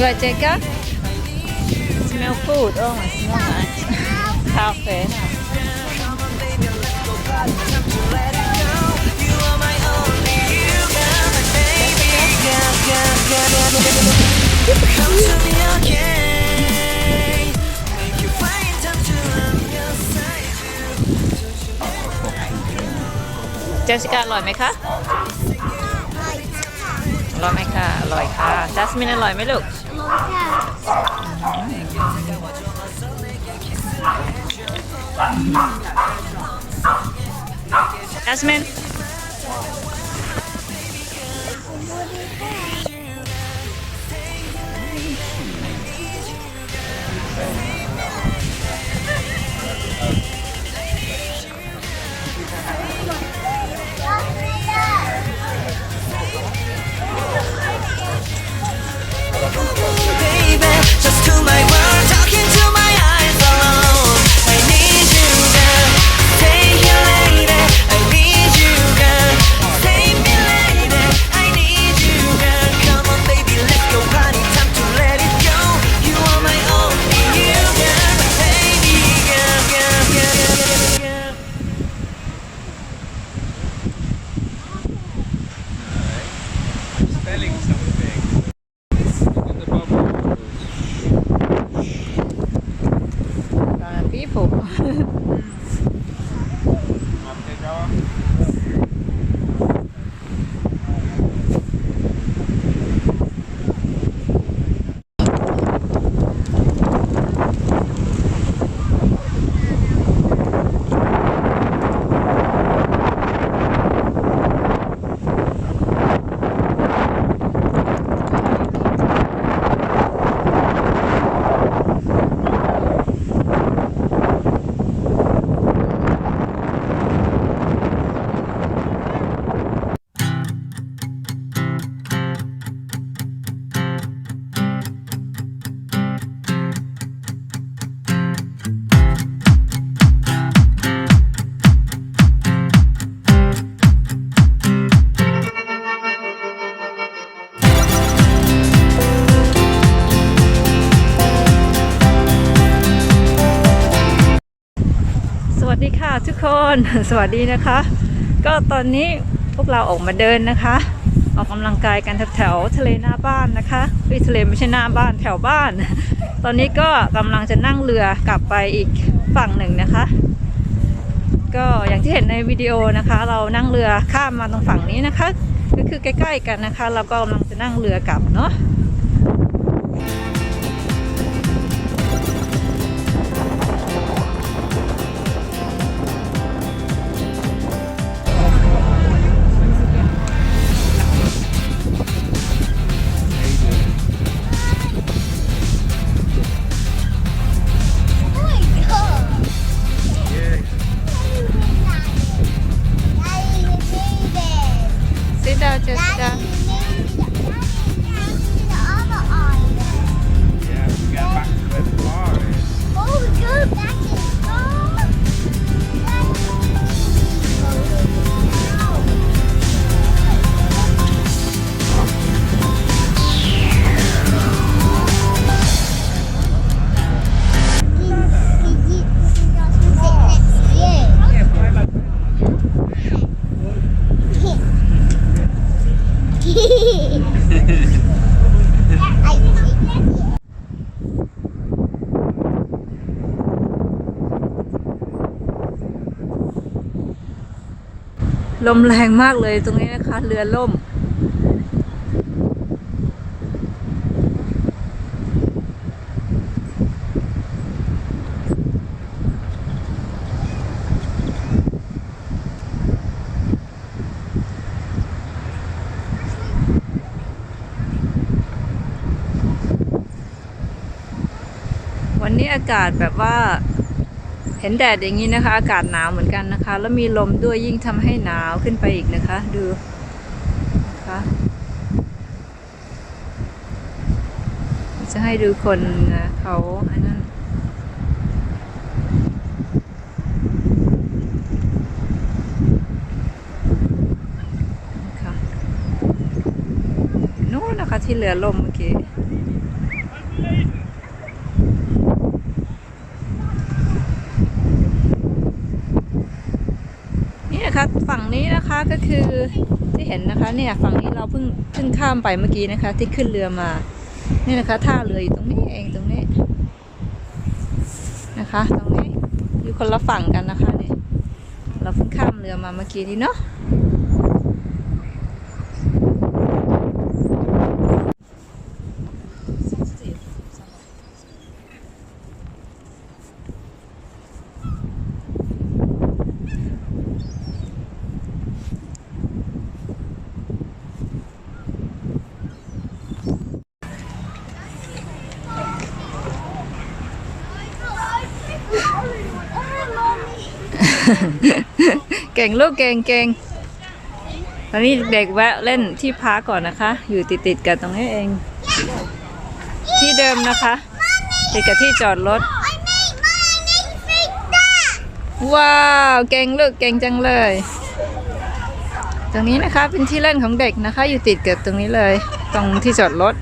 You like Jacob? Smell food. Oh, I smell nice. Cafe. You are my only you, girl, my baby, girl, girl, girl, girl. Come to me again. Make you find time to love your side. เจสสิก้าอร่อยไหมคะอร่อยไหมคะอร่อยค่ะจัสมินอร่อยไหมลูก จั just to my world, ทุกคนสวัสดีนะคะ ก็ตอนนี้พวกเราออกมาเดินนะคะ ออกกำลังกายกันแถวทะเลหน้าบ้านนะคะเฮ้ยทะเลไม่ใช่หน้าบ้านแถวบ้าน ตอนนี้ก็กำลังจะนั่งเรือกลับไปอีกฝั่งหนึ่งนะคะ ก็อย่างที่เห็นในวิดีโอนะคะ เรานั่งเรือข้ามมาตรงฝั่งนี้นะคะ ก็คือใกล้ ๆ กันนะคะ เราก็กำลังจะนั่งเรือกลับเนาะ ลมแรงมากเลยตรงนี้นะคะ เรือล่ม วันนี้อากาศแบบว่า เห็นแดดอย่างนี้นะคะ อากาศหนาวเหมือนกันนะคะ แล้วมีลมด้วยยิ่งทำให้หนาวขึ้นไปอีกนะคะ ดูนะคะจะให้ดูคนเขาอันนั้นนู้นนะคะที่เรือลมเมื่อกี้ นี่นะคะฝั่งนี้นะ คือที่เห็นนะคะเนี่ยฝั่งนี้เราเพิ่งเพิ่งข้ามไปเมื่อกี้นะคะ ที่ขึ้นเรือมา นี่นะคะท่าเรืออยู่ตรงนี้เองตรงนี้นะคะ ตรงนี้อยู่คนละฝั่งกันนะคะเนี่ยเราเพิ่งข้ามเรือมาเมื่อกี้นี้เนาะ เก่งลูกเก่งเก่งตอนนี้เด็กแวะเล่นที่พักก่อนนะคะ อยู่ติดติดๆกันตรงนี้เอง ที่เดิมนะคะ ติดกับที่จอดรถ ว้าวเก่งลูกเก่งจังเลย ตรงนี้นะคะเป็นที่เล่นของเด็กนะคะ อยู่ติดกับตรงนี้เลย ตรงที่จอดรถ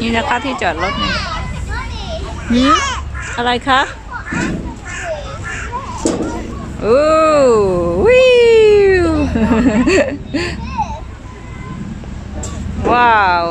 นี่นะคะที่จอดรถนี่ หืมอะไรคะโอ้วิว ว้าว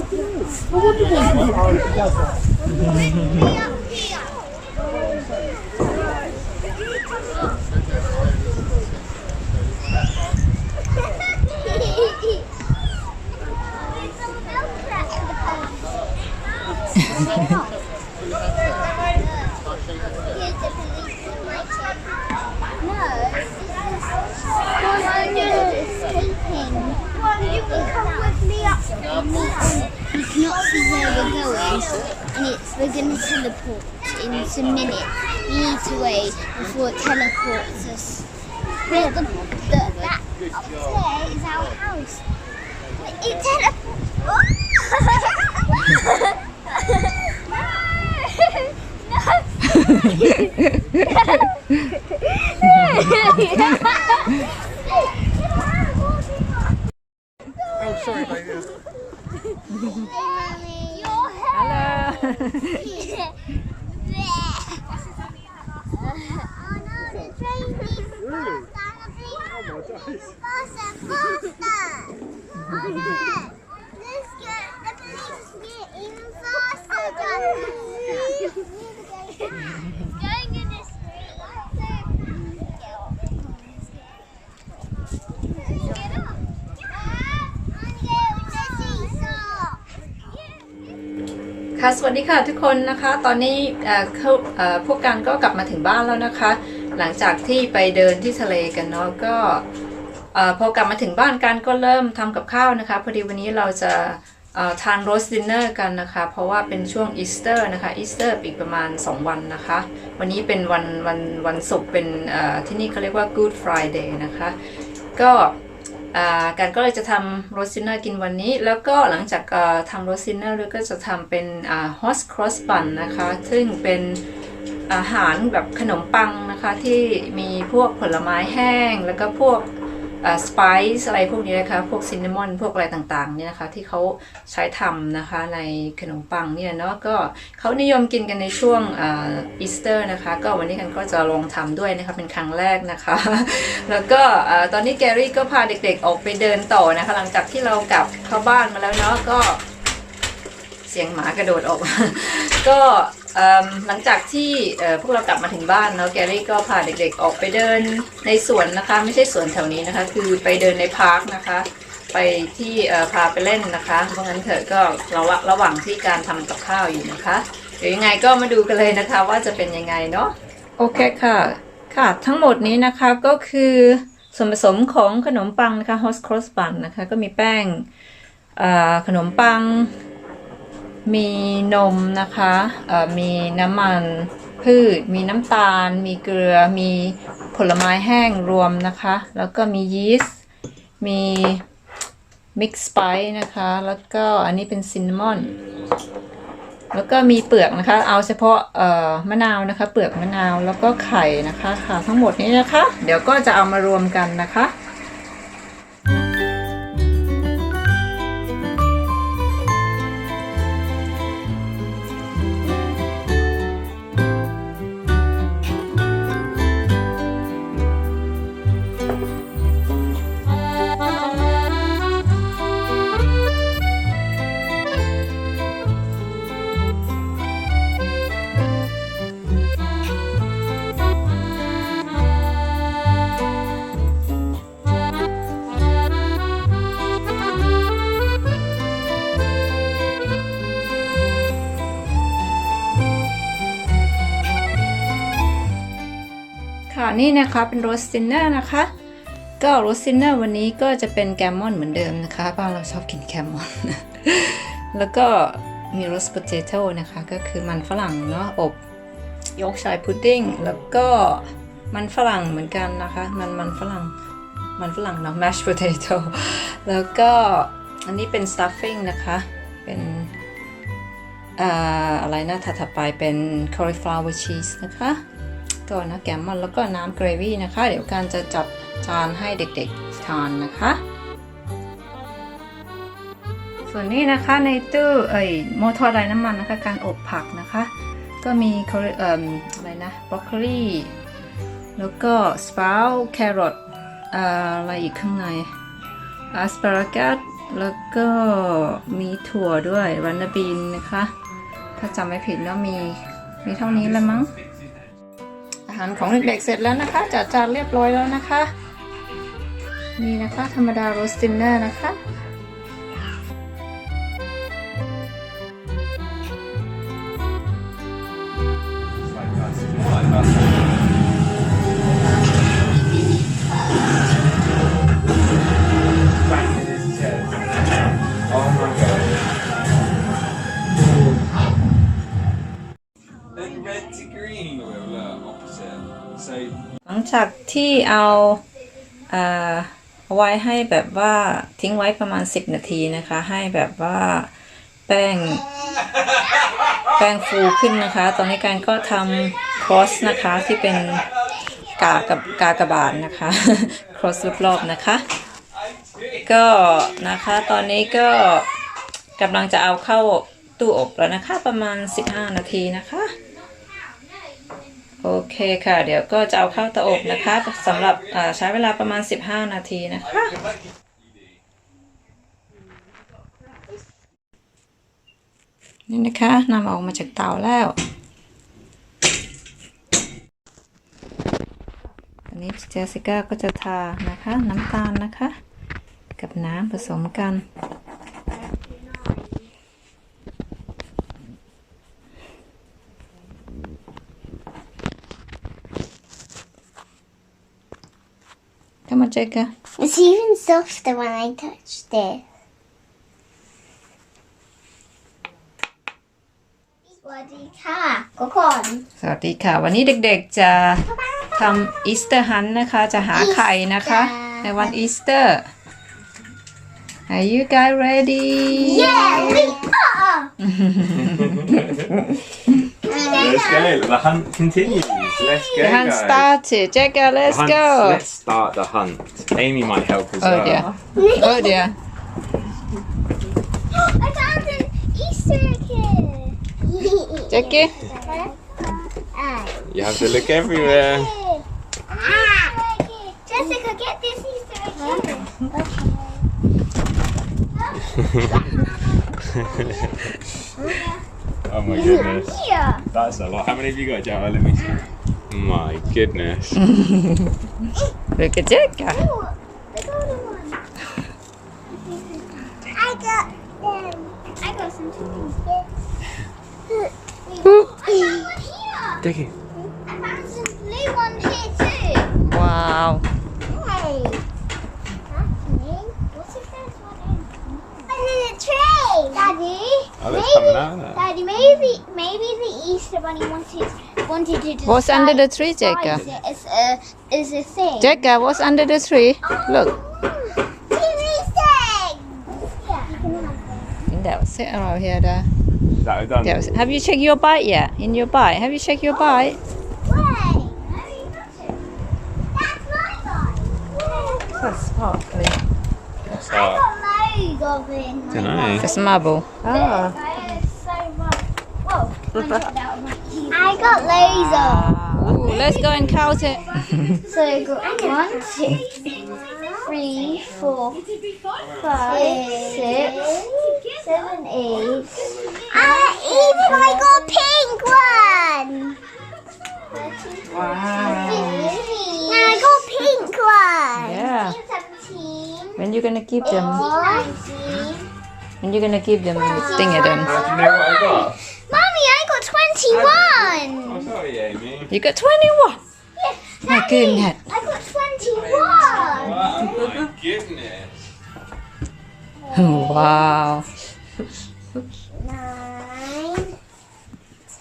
Спасибо. We're gonna teleport in some minutes. We need to wait before it teleports us. The, the, the, that up there is our house. It teleports. Oh, sorry, baby. oh no, the train is really? Oh my days. ค่ะสวัสดีค่ะทุกคนนะคะ ตอนนี้พวกกันก็กลับมาถึงบ้านแล้วนะคะ หลังจากที่ไปเดินที่ทะเลกันเนาะก็พอกลับมาถึงบ้านกันก็เริ่มทำกับข้าวนะคะ พอดีวันนี้เราจะทานโรสดินเนอร์กันนะคะ เพราะว่าเป็นช่วงอีสเตอร์นะคะอีสเตอร์อีกประมาณ 2 วันนะคะ วันนี้เป็นวันวันวันศุกร์เป็นที่นี่เขาเรียกว่า Good Friday นะคะ ก็ กันก็เลยจะทำโรสซินเนอร์กินวันนี้ แล้วก็หลังจากทำโรสซินเนอร์ด้วก็จะทำเป็นฮอสครอสปันนะคะ ซึ่งเป็นอาหารแบบขนมปังนะคะที่มีพวกผลไม้แห้งแล้วก็พวก สไปซ์อะไรพวกนี้นะคะ พวกซินนามอน พวกอะไรต่างๆ เนี่ยนะคะ ที่เขาใช้ทำนะคะในขนมปังเนี่ยเนาะก็เขานิยมกินกันในช่วงอีสเตอร์นะคะ ก็วันนี้กันก็จะลองทำด้วยนะคะเป็นครั้งแรกนะคะ แล้วก็ตอนนี้แกรี่ก็พาเด็กๆออกไปเดินต่อนะคะ หลังจากที่เรากลับเข้าบ้านมาแล้วเนาะก็เสียงหมากระโดดออก ก็ หลังจากที่พวกเรากลับมาถึงบ้านเนาะแกรี่ก็พาเด็กๆออกไปเดินในสวนนะคะ ไม่ใช่สวนแถวนี้นะคะ คือไปเดินในพาร์คนะคะ ไปที่พาไปเล่นนะคะ เพราะงั้นเถอก็ระวะระหว่างที่การทำกับข้าวอยู่นะคะ เดี๋ยวยังไงก็มาดูกันเลยนะคะว่าจะเป็นยังไงเนาะโอเคค่ะ ค่ะทั้งหมดนี้นะคะก็คือส่วนผสมของขนมปังนะคะ hot cross bun นะคะ ก็มีแป้งขนมปัง มีนมนะคะมีน้ำมันพืช มีน้ำตาล มีเกลือ มีผลไม้แห้งรวมนะคะ แล้วก็มียีสต์ มีมิกซ์สไปนะคะ แล้วก็อันนี้เป็นซินนามอน แล้วก็มีเปลือกนะคะ เอาเฉพาะเอ่อมะนาวนะคะ เปลือกมะนาว แล้วก็ไข่นะคะ ค่ะ ทั้งหมดนี้นะคะ เดี๋ยวก็จะเอามารวมกันนะคะ ค่ะนี่นะคะเป็นโรสตินเนอร์นะคะ ก็โรสตินเนอร์วันนี้ก็จะเป็นแกมมอนเหมือนเดิมนะคะบ้านเราชอบกินแกมมอน แล้วก็มีโรสโปเตโต้นะคะ ก็คือมันฝรั่งเนาะอบยกชายพุดดิ้งแล้วก็มันฝรั่งเหมือนกันนะคะ มันมันฝรั่งมันฝรั่งเนาะ mashed potato แล้วก็อันนี้เป็น stuffing นะคะ เป็นออะไรนะถัดไปเป็น cauliflower cheese นะคะ ก็นะแกมมอนแล้วก็น้ำเกรวี่นะคะ เดี๋ยวการจะจัดจานให้เด็กๆทานนะคะ ส่วนนี้นะคะในตู้เอ่ยโมทอร์ไดน้ำมันนะคะ การอบผักนะคะ ก็มีเอ่ออะไรนะบรอกโคลีแล้วก็สปาวแครอทอะไรอีกข้างในอาสปารากัสแล้วก็มีถั่วด้วยรันนาบีนนะคะ ถ้าจำไม่ผิดแล้วมีมีเท่านี้แล้วมั้งารของเด็กๆเสร็จแล้วนะคะจัดจานเรียบร้อยแล้วนะคะ นี่นะคะธรรมดาโรสตินเนอร์นะคะ Oh my god. จากที่เอาเอาไว้ให้แบบว่าทิ้งไว้ประมาณ 10 นาทีนะคะ ให้แบบว่าแป้ง แป้งฟูขึ้นนะคะ ตอนนี้การก็ทำ cross นะคะที่เป็นกากับกากระบาทนะคะ cross รอบๆนะคะ ก็นะคะตอนนี้ก็กำลังจะเอาเข้าตู้อบแล้วนะคะ ประมาณ 15 นาทีนะคะ โอเคค่ะ เดี๋ยวก็จะเอาเข้าเตาอบนะคะสำหรับใช้เวลาประมาณ 15 นาทีนะคะ นี่นะคะนำออกมาจากเตาแล้วอันนี้เจสสิก้าก็จะทานะคะน้ำตาลนะคะ กับน้ำผสมกัน Jacob. It's even softer when I touched it. Swaddy car. Go on. สวัสดีค่ะ วันนี้เด็กๆจะทำอีสเตอร์ฮันนะคะ จะหาไข่นะคะ ในวันอีสเตอร์ Are you guys ready Yeah, we are. Let's go. The hunt continues. Let's go, The hunt guys. started Jacob let's Hunt- go Let's start the hunt. Amy might help as Oh well. dear Oh dear I found an Easter egg here. Jackie. You have to look everywhere. Ah. Jessica, get this Easter egg here. Oh my goodness. Here. That's a lot. How many have you got, Jara? Let me see. My goodness. Look at Jacob Ooh, the golden one. I got them. I got some chickens. Wait, I found one here. Dickie. I found some blue one here too. Wow Hey. That's me. What's the first one in? And in a tray. Daddy. Oh, that's coming out. Daddy, maybe maybe the Easter bunny wanted wanted to. What's under the tree, Jacob? disguise it As a as a thing. Jacob what's under the tree oh, Look TV thing. Yeah. Have that was sit around here there Is that done? That was- Have you checked your bite yet in your bite Have you checked your oh, bite Wait. How do you touch it? That's my guy. That's sparkly What's I that? got loads of it. in my Dunno. It's marble I had so much. Whoa. I dropped out of my key. I got loads Ooh, let's go and count it. So I got one, two, three, four, five, six, seven, eight. Uh, even I got a pink one. Wow Now I got a pink one. Yeah. 17, When you gonna give them 19. When you gonna give them thing it then How do you know what I got? Mommy, I got 21. Oh, sorry, Amy. You got 21 Yeah, My Daddy, goodness. I got 21. Wow, my goodness. Oh, wow Nine,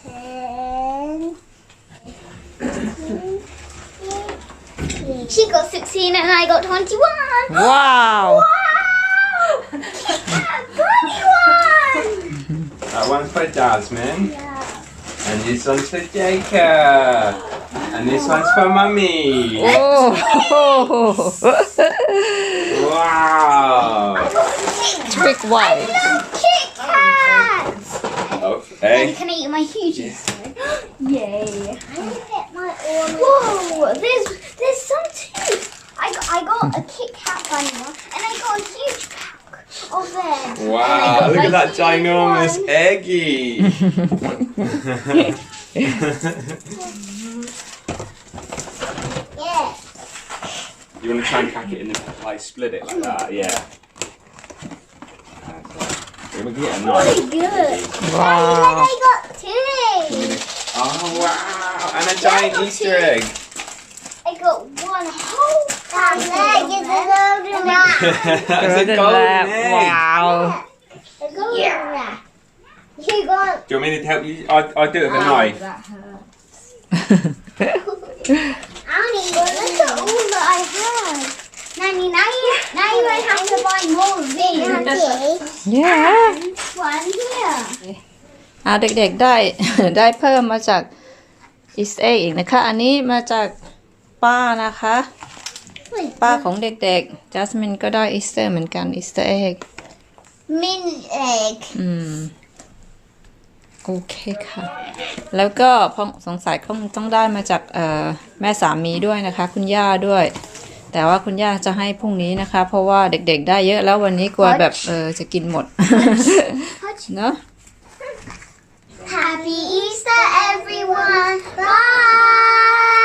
ten. She got 16 and I got 21. Wow 21! That one's for Jasmine. Yeah. And this one's for Jacob. And this one's for Mummy. Oh Wow. Big white Kit Kats! Oh, Daddy, hey. can I eat my huge Yay. I need to get my. Whoa, there's, there's some too. I got, I got a Kit Kat bunny one and I got a huge pack. Wow, look at that ginormous eggy. Yeah. you want to try and crack it in the, like, split it like that? Yeah. Okay. We're gonna get a Really knife. good. Wow I got two. Oh, wow. And a giant Easter two. egg. Golden lab. Wow A golden rat. You got. Do you want me to help you? I'll, I'll do it with a knife. Annie, look at all that I have. Nanny, now you now you won't have to buy more of these. yeah One here. อ่าเด็กๆได้ได้เพิ่มมาจากอิสเออีกนะคะ อันนี้มาจากป้านะคะ ป้าของเด็กๆ จัสมินก็ได้อิสเตอร์เหมือนกันอิสเตอร์เอ็ก Mint egg. อืม โอเคค่ะ แล้วก็พอสงสัยคงต้องได้มาจากเอ่อแม่สามีด้วยนะคะ คุณย่าด้วย แต่ว่าคุณย่าจะให้พรุ่งนี้นะคะ เพราะว่าเด็กๆ ได้เยอะแล้ววันนี้กลัวแบบเออจะกินหมด เนอะ Happy Easter, everyone. Bye.